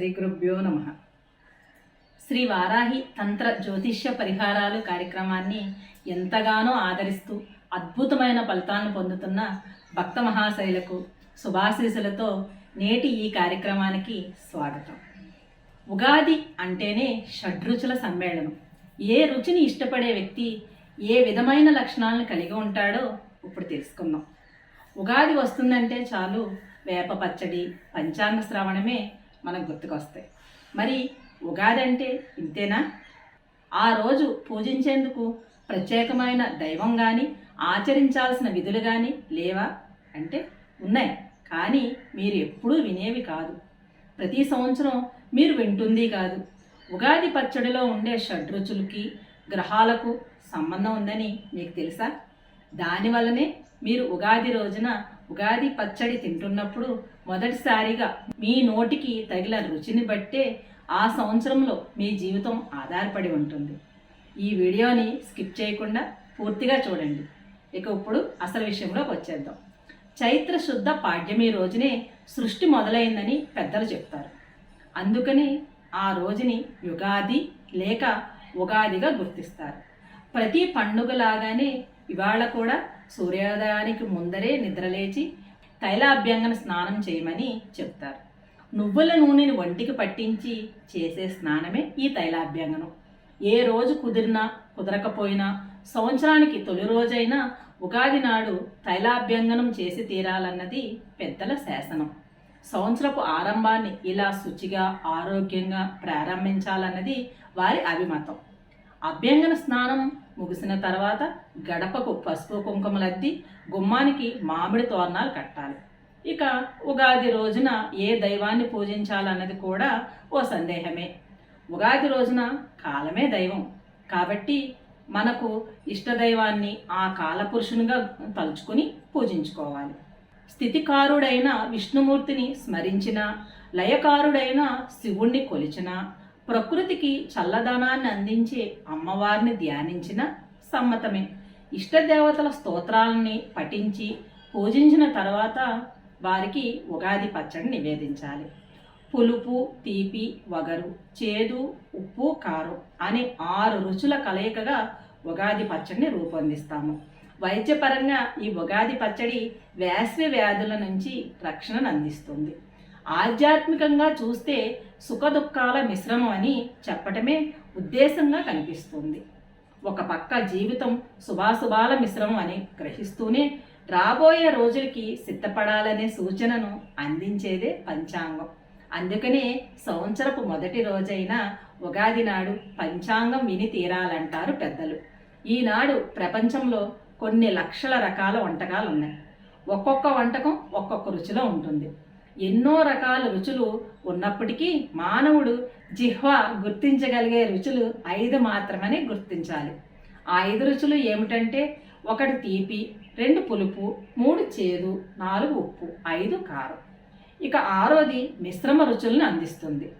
శ్రీ గురుభ్యో నమ. శ్రీ వారాహి తంత్ర జ్యోతిష్య పరిహారాలు కార్యక్రమాన్ని ఎంతగానో ఆదరిస్తూ అద్భుతమైన ఫలితాలను పొందుతున్న భక్త మహాశైలకు శుభాశీసులతో నేటి ఈ కార్యక్రమానికి స్వాగతం. ఉగాది అంటేనే షడ్రుచుల సమ్మేళనం. ఏ రుచిని ఇష్టపడే వ్యక్తి ఏ విధమైన లక్షణాలను కలిగి ఉంటాడో ఇప్పుడు తెలుసుకుందాం. ఉగాది వస్తుందంటే చాలు వేప పచ్చడి పంచాంగ శ్రవణమే మనకు గుర్తుకొస్తాయి. మరి ఉగాది అంటే ఇంతేనా? ఆ రోజు పూజించేందుకు ప్రత్యేకమైన దైవం కానీ ఆచరించాల్సిన విధులు కానీ లేవా? అంటే ఉన్నాయి. కానీ మీరు ఎప్పుడూ వినేవి కాదు. ప్రతి సంవత్సరం మీరు వింటుంది కాదు. ఉగాది పచ్చడిలో ఉండే షడ్రుచులకి గ్రహాలకు సంబంధం ఉందని మీకు తెలుసా? దానివల్లనే మీరు ఉగాది రోజున ఉగాది పచ్చడి తింటున్నప్పుడు మొదటిసారిగా మీ నోటికి తగిన రుచిని బట్టే ఆ సంవత్సరంలో మీ జీవితం ఆధారపడి ఉంటుంది. ఈ వీడియోని స్కిప్ చేయకుండా పూర్తిగా చూడండి. ఇక ఇప్పుడు అసలు విషయంలోకి వచ్చేద్దాం. చైత్ర శుద్ధ పాడ్యమి రోజునే సృష్టి మొదలైందని పెద్దలు చెప్తారు. అందుకని ఆ రోజుని యుగాది లేక ఉగాదిగా గుర్తిస్తారు. ప్రతి పండుగలాగానే ఇవాళ కూడా సూర్యోదయానికి ముందరే నిద్రలేచి తైలాభ్యంగన స్నానం చేయమని చెప్తారు. నువ్వుల నూనెని ఒంటికి పట్టించి చేసే స్నానమే ఈ తైలాభ్యంగనం. ఏ రోజు కుదిరినా కుదరకపోయినా సంవత్సరానికి తొలి రోజైనా ఉగాది నాడు తైలాభ్యంగనం చేసి తీరాలన్నది పెద్దల శాసనం. సంవత్సరపు ఆరంభాన్ని ఇలా శుచిగా ఆరోగ్యంగా ప్రారంభించాలన్నది వారి అభిమతం. అభ్యంగన స్నానం ముగిసిన తర్వాత గడపకు పసుపు కుంకుమలద్ది గుమ్మానికి మామిడి తోరణాలు కట్టాలి. ఇక ఉగాది రోజున ఏ దైవాన్ని పూజించాలన్నది కూడా ఓ సందేహమే. ఉగాది రోజున కాలమే దైవం. కాబట్టి మనకు ఇష్టదైవాన్ని ఆ కాలపురుషునిగా తలుచుకుని పూజించుకోవాలి. స్థితికారుడైన విష్ణుమూర్తిని స్మరించిన లయకారుడైన శివుణ్ణి కొలిచిన ప్రకృతికి చల్లదనాన్ని అందించే అమ్మవారిని ధ్యానించిన సమ్మతమే. ఇష్టదేవతల స్తోత్రాలని పఠించి పూజించిన తర్వాత వారికి ఉగాది పచ్చడి నివేదించాలి. పులుపు తీపి వగరు చేదు ఉప్పు కారం అనే ఆరు రుచుల కలయికగా ఉగాది పచ్చడిని రూపొందిస్తాము. వైద్యపరంగా ఈ ఉగాది పచ్చడి వేసవి వ్యాధుల నుంచి రక్షణను అందిస్తుంది. ఆధ్యాత్మికంగా చూస్తే సుఖదుఖాల మిశ్రమం అని చెప్పటమే ఉద్దేశంగా కనిపిస్తుంది. ఒక పక్క జీవితం శుభాశుభాల మిశ్రమం అని గ్రహిస్తూనే రాబోయే రోజులకి సిద్ధపడాలనే సూచనను అందించేదే పంచాంగం. అందుకనే సంవత్సరపు మొదటి రోజైన ఉగాది నాడు పంచాంగం విని తీరాలంటారు పెద్దలు. ఈనాడు ప్రపంచంలో కొన్ని లక్షల రకాల వంటకాలు ఉన్నాయి ఒక్కొక్క వంటకం ఒక్కొక్క రుచిలో ఉంటుంది. ఎన్నో రకాల రుచులు ఉన్నప్పటికీ మానవుడు జిహ్వ గుర్తించగలిగే రుచులు ఐదు మాత్రమని గుర్తించాలి. ఆ ఐదు రుచులు ఏమిటంటే ఒకటి తీపి రెండు పులుపు మూడు చేదు నాలుగు ఉప్పు ఐదు కారం. ఇక ఆరోది మిశ్రమ రుచులను అందిస్తుంది.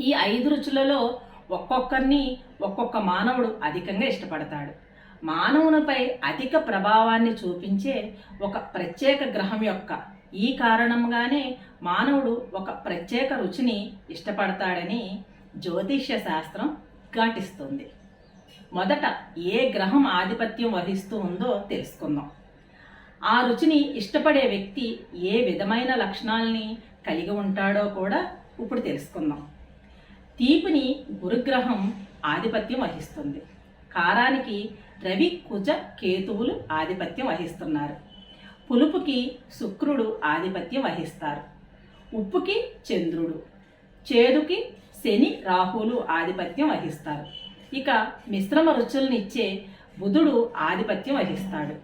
ఈ ఐదు రుచులలో ఒక్కొక్కరిని ఒక్కొక్క మానవుడు అధికంగా ఇష్టపడతాడు. మానవునిపై అధిక ప్రభావాన్ని చూపించే ఒక ప్రత్యేక గ్రహం యొక్క ఈ కారణంగానే మానవుడు ఒక ప్రత్యేక రుచిని ఇష్టపడతాడని జ్యోతిష్య శాస్త్రం ఘాటిస్తుంది మొదట ఏ గ్రహం ఆధిపత్యం వహిస్తూ ఉందో తెలుసుకుందాం. ఆ రుచిని ఇష్టపడే వ్యక్తి ఏ విధమైన లక్షణాలని కలిగి ఉంటాడో కూడా ఇప్పుడు తెలుసుకుందాం. తీపిని గురుగ్రహం ఆధిపత్యం వహిస్తుంది. కారానికి రవి కుజ కేతువులు ఆధిపత్యం వహిస్తున్నారు. పులుపుకి శుక్రుడు ఆధిపత్యం వహిస్తారు. ఉప్పుకి చంద్రుడు చేదుకి శని రాహులు ఆధిపత్యం వహిస్తారు. ఇక మిశ్రమ రుచులనిచ్చే బుధుడు ఆధిపత్యం వహిస్తాడు.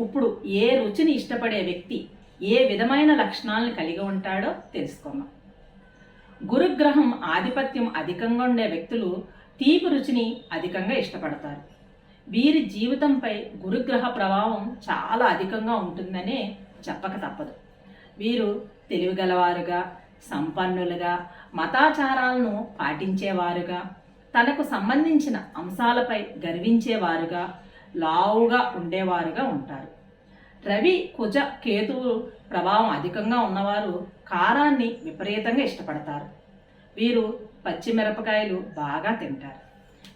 ఇప్పుడు ఏ రుచిని ఇష్టపడే వ్యక్తి ఏ విధమైన లక్షణాలను కలిగి ఉంటాడో తెలుసుకుందాం. గురుగ్రహం ఆధిపత్యం అధికంగా ఉండే వ్యక్తులు తీపి రుచిని అధికంగా ఇష్టపడతారు. వీరి జీవితంపై గురుగ్రహ ప్రభావం చాలా అధికంగా ఉంటుందనే చెప్పక తప్పదు. వీరు తెలివిగలవారుగా సంపన్నులుగా మతాచారాలను పాటించేవారుగా తనకు సంబంధించిన అంశాలపై గర్వించేవారుగా లావుగా ఉండేవారుగా ఉంటారు. రవి కుజ కేతువు ప్రభావం అధికంగా ఉన్నవారు కారాన్ని విపరీతంగా ఇష్టపడతారు. వీరు పచ్చిమిరపకాయలు బాగా తింటారు.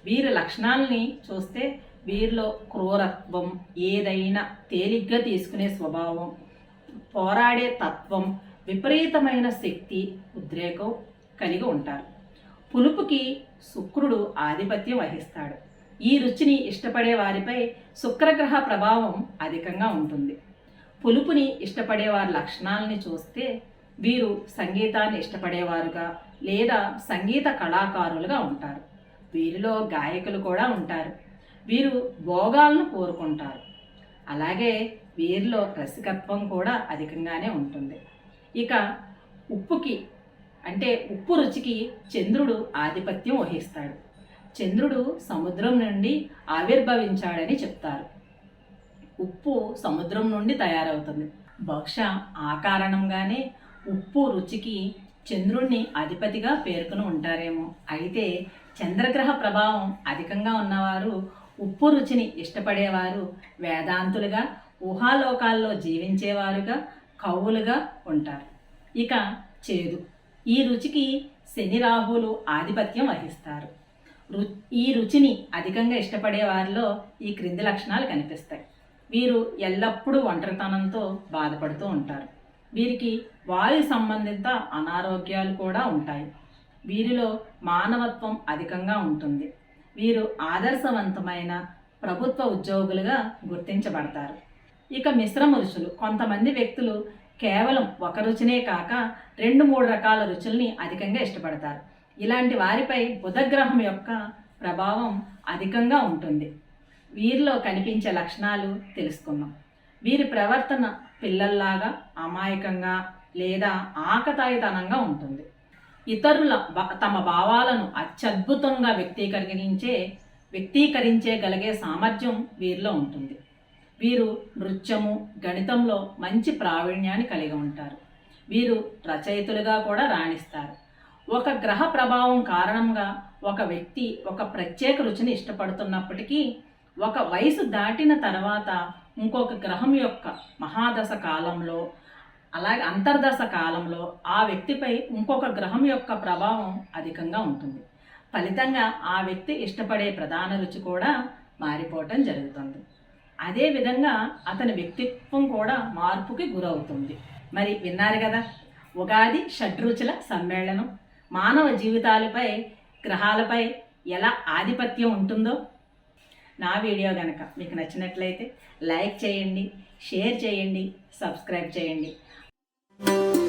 వీరి లక్షణాలని చూస్తే వీరిలో క్రూరత్వం ఏదైనా తేలిగ్గా తీసుకునే స్వభావం పోరాడే తత్వం విపరీతమైన శక్తి ఉద్రేకం కలిగి ఉంటారు. పులుపుకి శుక్రుడు ఆధిపత్యం వహిస్తాడు. ఈ రుచిని ఇష్టపడే వారిపై శుక్రగ్రహ ప్రభావం అధికంగా ఉంటుంది. పులుపుని ఇష్టపడే వారి లక్షణాలని చూస్తే వీరు సంగీతాన్ని ఇష్టపడేవారుగా లేదా సంగీత కళాకారులుగా ఉంటారు. వీరిలో గాయకులు కూడా ఉంటారు. వీరు భోగాలను కోరుకుంటారు. అలాగే వీరిలో రసికత్వం కూడా అధికంగానే ఉంటుంది. ఇక ఉప్పుకి అంటే ఉప్పు రుచికి చంద్రుడు ఆధిపత్యం వహిస్తాడు. చంద్రుడు సముద్రం నుండి ఆవిర్భవించాడని చెప్తారు. ఉప్పు సముద్రం నుండి తయారవుతుంది. బహుశా ఆ కారణంగానే ఉప్పు రుచికి చంద్రుణ్ణి అధిపతిగా పేర్కొని ఉంటారేమో. అయితే చంద్రగ్రహ ప్రభావం అధికంగా ఉన్నవారు ఉప్పు రుచిని ఇష్టపడేవారు వేదాంతులుగా ఊహాలోకాల్లో జీవించేవారుగా కవులుగా ఉంటారు. ఇక చేదు. ఈ రుచికి శని రాహులు ఆధిపత్యం వహిస్తారు. రు ఈ రుచిని అధికంగా ఇష్టపడే వారిలో ఈ క్రింది లక్షణాలు కనిపిస్తాయి. వీరు ఎల్లప్పుడూ ఒంటరితనంతో బాధపడుతూ ఉంటారు. వీరికి వాయు సంబంధిత అనారోగ్యాలు కూడా ఉంటాయి. వీరిలో మానవత్వం అధికంగా ఉంటుంది. వీరు ఆదర్శవంతమైన ప్రభుత్వ ఉద్యోగులుగా గుర్తించబడతారు. ఇక మిశ్రమ రుచులు కొంతమంది వ్యక్తులు కేవలం ఒక రుచినే కాక రెండు మూడు రకాల రుచుల్ని అధికంగా ఇష్టపడతారు. ఇలాంటి వారిపై బుధగ్రహం యొక్క ప్రభావం అధికంగా ఉంటుంది. వీరిలో కనిపించే లక్షణాలు తెలుసుకుందాం. వీరి ప్రవర్తన పిల్లల్లాగా అమాయకంగా లేదా ఆకతాయితనంగా ఉంటుంది. ఇతరుల తమ భావాలను అత్యద్భుతంగా వ్యక్తీకరించే వ్యక్తీకరించేగలిగే సామర్థ్యం వీరిలో ఉంటుంది. వీరు నృత్యము గణితంలో మంచి ప్రావీణ్యాన్ని కలిగి ఉంటారు. వీరు రచయితలుగా కూడా రాణిస్తారు. ఒక గ్రహ ప్రభావం కారణంగా ఒక వ్యక్తి ఒక ప్రత్యేక రుచిని ఇష్టపడుతున్నప్పటికీ ఒక వయసు దాటిన తర్వాత ఇంకొక గ్రహం యొక్క మహాదశ కాలంలో అలాగే అంతర్దశ కాలంలో ఆ వ్యక్తిపై ఇంకొక గ్రహం యొక్క ప్రభావం అధికంగా ఉంటుంది. ఫలితంగా ఆ వ్యక్తి ఇష్టపడే ప్రధాన రుచి కూడా మారిపోవటం జరుగుతుంది. అదేవిధంగా అతని వ్యక్తిత్వం కూడా మార్పుకి గురవుతుంది. మరి విన్నారు కదా ఉగాది షడ్రుచుల సమ్మేళనం. మానవ జీవితాలపై గ్రహాలపై ఎలా ఆధిపత్యం ఉంటుందో నా వీడియో కనుక మీకు నచ్చినట్లయితే లైక్ చేయండి షేర్ చేయండి సబ్స్క్రైబ్ చేయండి. Thank you.